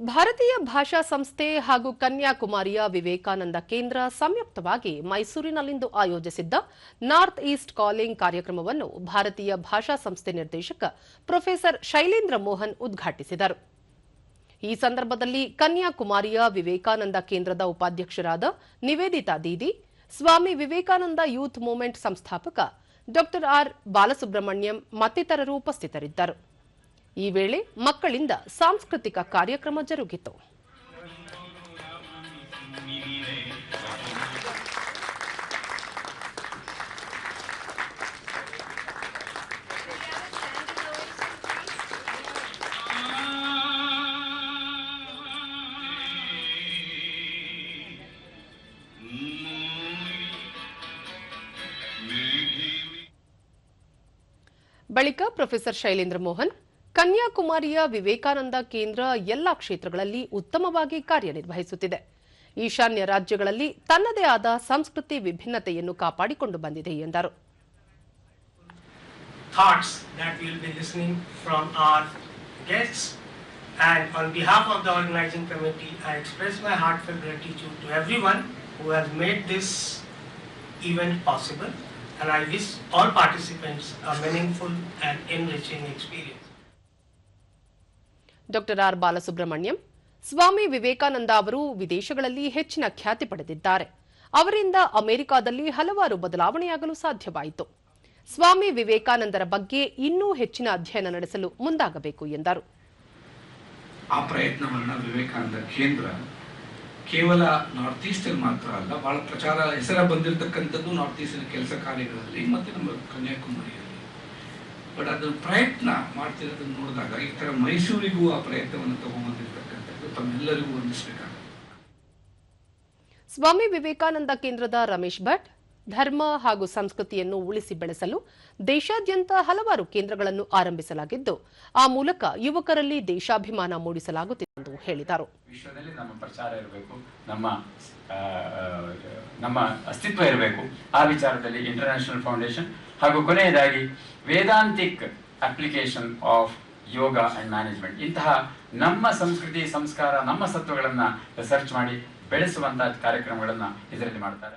ಭಾರತೀಯ ಭಾಷಾ ಸಂಸ್ಥೆ ಹಾಗೂ ಕನ್ಯಾಕುಮಾರಿಯ ವಿವೇಕಾನಂದ ಕೇಂದ್ರ ಸಂಯುಕ್ತವಾಗಿ ಮೈಸೂರಿನಲ್ಲಿಂದು ಆಯೋಜಿಸಿದ್ದ ನಾರ್ತ್ ಈಸ್ಟ್ ಕಾಲಿಂಗ್ ಕಾರ್ಯಕ್ರಮವನ್ನು ಭಾರತೀಯ ಭಾಷಾ ಸಂಸ್ಥೆ ನಿರ್ದೇಶಕ ಪ್ರೊಫೆಸರ್ ಶೈಲೇಂದ್ರ ಮೋಹನ್ ಉದ್ಘಾಟಿಸಿದರು. ಈ ಸಂದರ್ಭದಲ್ಲಿ ಕನ್ಯಾಕುಮಾರಿಯ ವಿವೇಕಾನಂದ ಕೇಂದ್ರದ ಉಪಾಧ್ಯಕ್ಷರಾದ ನಿವೇದಿತಾ ದೀದಿ, ಸ್ವಾಮಿ ವಿವೇಕಾನಂದ ಯೂತ್ ಮೂವ್ಮೆಂಟ್ ಸಂಸ್ಥಾಪಕ ಡಾ ಆರ್ ಬಾಲಸುಬ್ರಹ್ಮಣ್ಯಂ ಮತ್ತಿತರರು ಉಪಸ್ಥಿತರಿದ್ದರು. ಈ ವೇಳೆ ಮಕ್ಕಳಿಂದ ಸಾಂಸ್ಕೃತಿಕ ಕಾರ್ಯಕ್ರಮ ಜರುಗಿತು. ಬಳಿಕ ಪ್ರೊಫೆಸರ್ ಶೈಲೇಂದ್ರ ಮೋಹನ್ ಕನ್ಯಾಕುಮಾರಿಯ ವಿವೇಕಾನಂದ ಕೇಂದ್ರ ಎಲ್ಲಾ ಕ್ಷೇತ್ರಗಳಲ್ಲಿ ಉತ್ತಮವಾಗಿ ಕಾರ್ಯನಿರ್ವಹಿಸುತ್ತಿದೆ ಈಶಾನ್ಯ ರಾಜ್ಯಗಳಲ್ಲಿ ತನ್ನದೇ ಆದ ಸಂಸ್ಕೃತಿ ವಿಭಿನ್ನತೆಯನ್ನು ಕಾಪಾಡಿಕೊಂಡು ಬಂದಿದೆ ಎಂದರು. And on behalf of the organizing committee, I express my heartfelt gratitude to everyone who has made this event possible. And I wish all participants a meaningful and enriching experience. Doctor R Balasubramaniam, Swami Vivekananda ಅವರು ವಿದೇಶಗಳಲ್ಲಿ ಹೆಚ್ಚಿನ ಖ್ಯಾತಿ ಪಡೆದಿದ್ದಾರೆ. ಅವರಿಂದ ಅಮೆರಿಕಾದಲ್ಲಿ ಹಲವಾರು ಬದಲಾವಣೆಯಾಗಲು ಸಾಧ್ಯವಾಯಿತು. ಸ್ವಾಮಿ ವಿವೇಕಾನಂದರ ಬಗ್ಗೆ ಇನ್ನೂ ಹೆಚ್ಚಿನ ಅಧ್ಯಯನ ನಡೆಸಲು ಮುಂದಾಗಬೇಕು ಎಂದರು. ಆ ಪ್ರಯತ್ನವನ್ನ ವಿವೇಕಾನಂದ ಕೇಂದ್ರ ಕೇವಲ ನಾರ್ತ್ ಈಸ್ಟ್ ಅಲ್ಲಿ ಮಾತ್ರ ಅಲ್ಲ, ಬಹಳ ಪ್ರಚಾರ, ಹೆಸರ ಬಂದಿರತಕ್ಕಂಥದ್ದು ನಾರ್ತ್ ಈಸ್ಟಿನ ಕೆಲಸ ಕಾರ್ಯಗಳಲ್ಲಿ, ಮತ್ತೆ ನಮ್ಮ ಕನ್ಯಾಕುಮಾರಿಯಲ್ಲಿ. ಬಟ್ ಅದರ ಪ್ರಯತ್ನ ಮಾಡ್ತಿರೋದನ್ನ ನೋಡಿದಾಗ ಈ ತರ ಮೈಸೂರಿಗೂ ಆ ಪ್ರಯತ್ನವನ್ನು ತಗೊಂಡ್ಬಂದಿರ್ತಕ್ಕಂಥದ್ದು ತಮ್ಮೆಲ್ಲರಿಗೂ ವಂದಿಸಬೇಕಾಗುತ್ತೆ ಸ್ವಾಮಿ ವಿವೇಕಾನಂದ ಕೇಂದ್ರದ ರಮೇಶ್ ಭಟ್ ಧರ್ಮ ಹಾಗೂ ಸಂಸ್ಕೃತಿಯನ್ನು ಉಳಿಸಿ ಬೆಳೆಸಲು ದೇಶಾದ್ಯಂತ ಹಲವಾರು ಕೇಂದ್ರಗಳನ್ನು ಆರಂಭಿಸಲಾಗಿದ್ದು, ಆ ಮೂಲಕ ಯುವಕರಲ್ಲಿ ದೇಶಾಭಿಮಾನ ಮೂಡಿಸಲಾಗುತ್ತಿದೆ ಎಂದು ಹೇಳಿದರು. ನಮ್ಮ ಪ್ರಚಾರ ಇರಬೇಕು, ನಮ್ಮ ನಮ್ಮ ಅಸ್ತಿತ್ವ ಇರಬೇಕು. ಆ ವಿಚಾರದಲ್ಲಿ ಇಂಟರ್ನ್ಯಾಷನಲ್ ಫೌಂಡೇಶನ್ ಹಾಗೂ ಕೊನೆಯದಾಗಿ Vedantic application of yoga and management. ಇಂತಹ ನಮ್ಮ ಸಂಸ್ಕೃತಿ, ಸಂಸ್ಕಾರ, ನಮ್ಮ ಸತ್ವಗಳನ್ನು ರಿಸರ್ಚ್ ಮಾಡಿ ಬೆಳೆಸುವಂತಹ ಕಾರ್ಯಕ್ರಮಗಳನ್ನು ಇದರಲ್ಲಿ ಮಾಡ್ತಾರೆ.